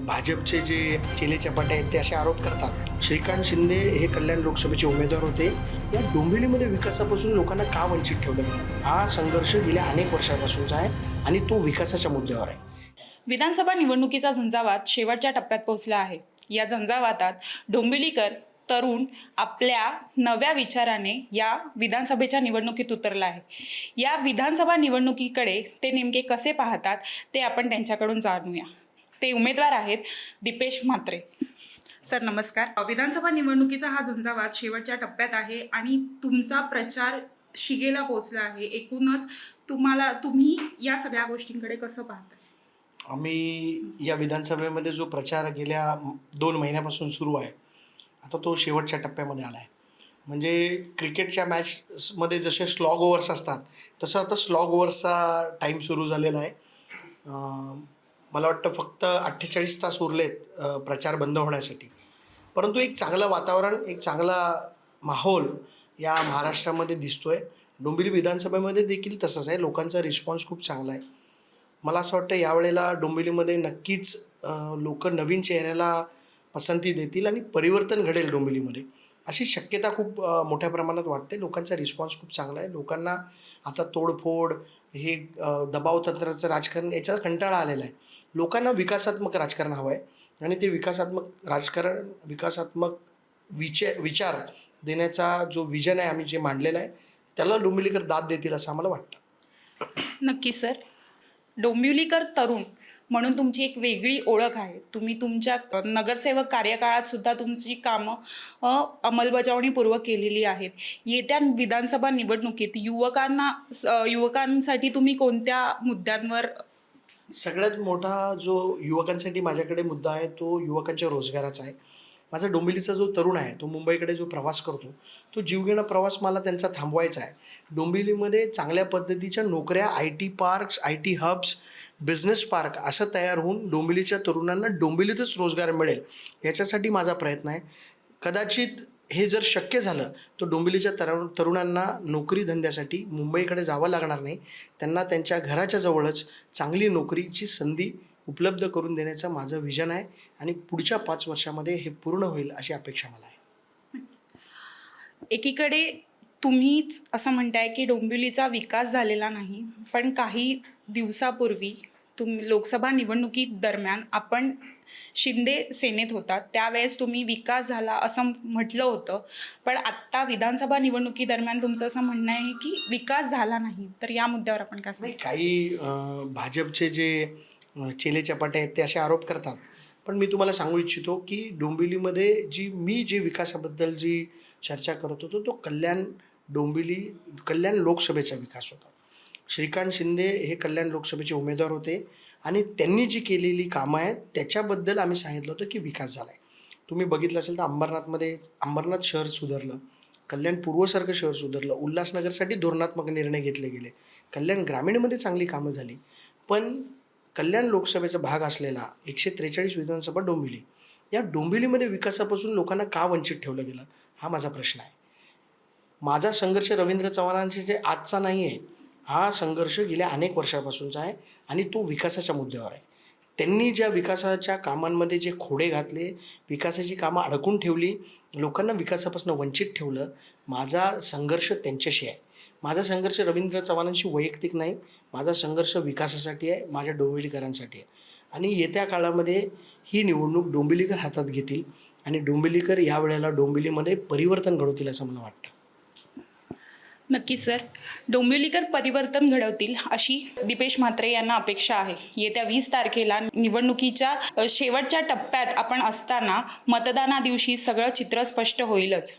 भाजपचे जे चेले चपाटे आहेत ते असे आरोप करतात. श्रीकांत शिंदे हे कल्याण लोकसभेचे उमेदवार होते. या डोंबिवलीमध्ये विकासापासून लोकांना का वंचित ठेवलं? गेलं हा संघर्ष गेल्या अनेक वर्षापासूनचा आहे आणि तो विकासाच्या मुद्द्यावर आहे. विधानसभा निवडणुकीचा झंझावात शेवटच्या टप्प्यात पोहोचला आहे. या झंझावातात डोंबिवलीकर तरुण आपल्या नव्या विचाराने या विधानसभेच्या निवडणुकीत उतरला आहे. या विधानसभा निवडणुकीकडे ते नेमके कसे पाहतात ते आपण त्यांच्याकडून जाणूया. ते उमेदवार आहेत दीपेश म्हात्रे. सर नमस्कार. विधानसभा निवडणुकीचा हा झंझावात शेवटच्या टप्प्यात आहे आणि तुमचा प्रचार शिगेला पोहोचला आहे. एकूणच तुम्हाला तुम्ही या सगळ्या गोष्टींकडे कसं पाहताय? आम्ही या विधानसभेमध्ये जो प्रचार गेल्या दोन महिन्यापासून सुरू आहे आता तो शेवटच्या टप्प्यामध्ये आला आहे म्हणजे क्रिकेटच्या मॅचमध्ये जसे स्लॉग ओव्हर्स असतात तसं आता स्लॉग ओव्हर्सचा टाईम सुरू झालेला आहे. मला वाटतं फक्त अठ्ठेचाळीस तास उरलेत प्रचार बंद होण्यासाठी. परंतु एक चांगलं वातावरण एक चांगला माहोल या महाराष्ट्रामध्ये दिसतो आहे डोंबिवली विधानसभेमध्ये देखील तसंच आहे. लोकांचा रिस्पॉन्स खूप चांगला आहे. मला असं वाटतं यावेळेला डोंबिवलीमध्ये नक्कीच लोक नवीन चेहऱ्याला पसंती देतील आणि परिवर्तन घडेल डोंबिवलीमध्ये. अशी शक्यता खूप मोठ्या प्रमाणात वाटते. लोकांचा रिस्पॉन्स खूप चांगला आहे. लोकांना आता तोडफोड हे दबाव तंत्राचं राजकारण याचा कंटाळा आलेला आहे. लोकांना विकासात्मक राजकारण हवं आहे आणि ते विकासात्मक राजकारण विकासात्मक विचे विचार देण्याचा जो विजन आहे आम्ही जे मांडलेला आहे त्याला डोंबिवलीकर दाद देतील असं आम्हाला वाटतं. नक्की सर. डोंबिवलीकर तरुण. म्हणून तुमची एक वेगळी ओळख आहे. तुम्ही तुमच्या नगरसेवक कार्यकाळात सुद्धा तुमची कामं अंमलबजावणीपूर्वक केलेली आहेत. येत्या विधानसभा निवडणुकीत युवकांना स- युवकांसाठी तुम्ही कोणत्या मुद्द्यांवर सगळ्यात मोठा जो युवकांसाठी माझ्याकडे मुद्दा आहे तो युवकांच्या रोजगाराचा आहे. माझा डोंबिवलीचा जो तरुण आहे तो मुंबईकडे जो प्रवास करतो तो जीवघेणा प्रवास मला त्यांचा थांबवायचा आहे. डोंबिवलीमध्ये चांगल्या पद्धतीच्या नोकऱ्या I T parks I T hubs business park असं तयार होऊन डोंबिवलीच्या तरुणांना डोंबिवलीतच रोजगार मिळेल याच्यासाठी माझा प्रयत्न आहे. कदाचित हे जर शक्य झालं तर डोंबिवलीच्या तरुण तरुणांना नोकरी धंद्यासाठी मुंबईकडे जावं लागणार नाही. त्यांना त्यांच्या घराच्या जवळच चांगली नोकरीची संधी उपलब्ध करून देण्याचं माझं विजन आहे आणि पुढच्या पाच वर्षामध्ये हे पूर्ण होईल अशी अपेक्षा मला आहे. एकीकडे तुम्हीच असं म्हणताय की डोंबिवलीचा विकास झालेला नाही पण काही दिवसापूर्वी तुम लोकसभा निवडणुकी दरम्यान आपण शिंदे सेनेत होतात त्यावेळेस तुम्ही विकास झाला असं म्हटलं होतं. पण आत्ता विधानसभा निवडणुकी दरम्यान तुमचं असं म्हणणं आहे की विकास झाला नाही तर या मुद्द्यावर आपण काय काही भाजपचे जे चेले चपाटे आहेत ते असे आरोप करतात. पण मी तुम्हाला सांगू इच्छितो की डोंबिवलीमध्ये जी मी जे विकासाबद्दल जी चर्चा करत होतो तो कल्याण डोंबिवली कल्याण लोकसभेचा विकास होता. श्रीकांत शिंदे हे कल्याण लोकसभेचे उमेदवार होते आणि त्यांनी जी केलेली कामं आहेत त्याच्याबद्दल आम्ही सांगितलं होतं की विकास झाला आहे तुम्ही बघितलं असेल तर अंबरनाथमध्ये अंबरनाथ शहर सुधारलं कल्याण पूर्वसारखं शहर सुधारलं उल्हासनगरसाठी धोरणात्मक निर्णय घेतले गेले. कल्याण ग्रामीणमध्ये चांगली कामं झाली. पण कल्याण लोकसभेचा भाग असलेला एकशे त्रेचाळीस विधानसभा डोंबिवली या डोंबिवलीमध्ये विकासापासून लोकांना का वंचित ठेवलं गेलं? हा माझा प्रश्न आहे. माझा संघर्ष रवींद्र चव्हाणांशी जे आजचा नाही आहे हा संघर्ष गेल्या अनेक वर्षापासूनचा आहे आणि तो विकासाच्या मुद्द्यावर आहे. त्यांनी ज्या विकासाच्या कामांमध्ये जे खोडे घातले विकासाची कामं अडकून ठेवली लोकांना विकासापासून वंचित ठेवलं माझा संघर्ष त्यांच्याशी आहे. माझा संघर्ष रवींद्र चव्हाणांशी वैयक्तिक नाही माझा संघर्ष विकासासाठी आहे माझ्या डोंबिवलीकरांसाठी आहे. आणि येत्या काळामध्ये ही निवडणूक डोंबिवलीकर हातात घेतील आणि डोंबिवलीकर यावेळेला डोंबिवलीमध्ये परिवर्तन घडवतील असं मला वाटतं. नक्की सर. डोंबिवलीकर परिवर्तन घडवतील अशी दीपेश म्हात्रे यांना अपेक्षा आहे. येत्या वीस तारखेला निवडणुकीच्या शेवटच्या टप्प्यात आपण असताना मतदाना दिवशी सगळं चित्र स्पष्ट होईलच.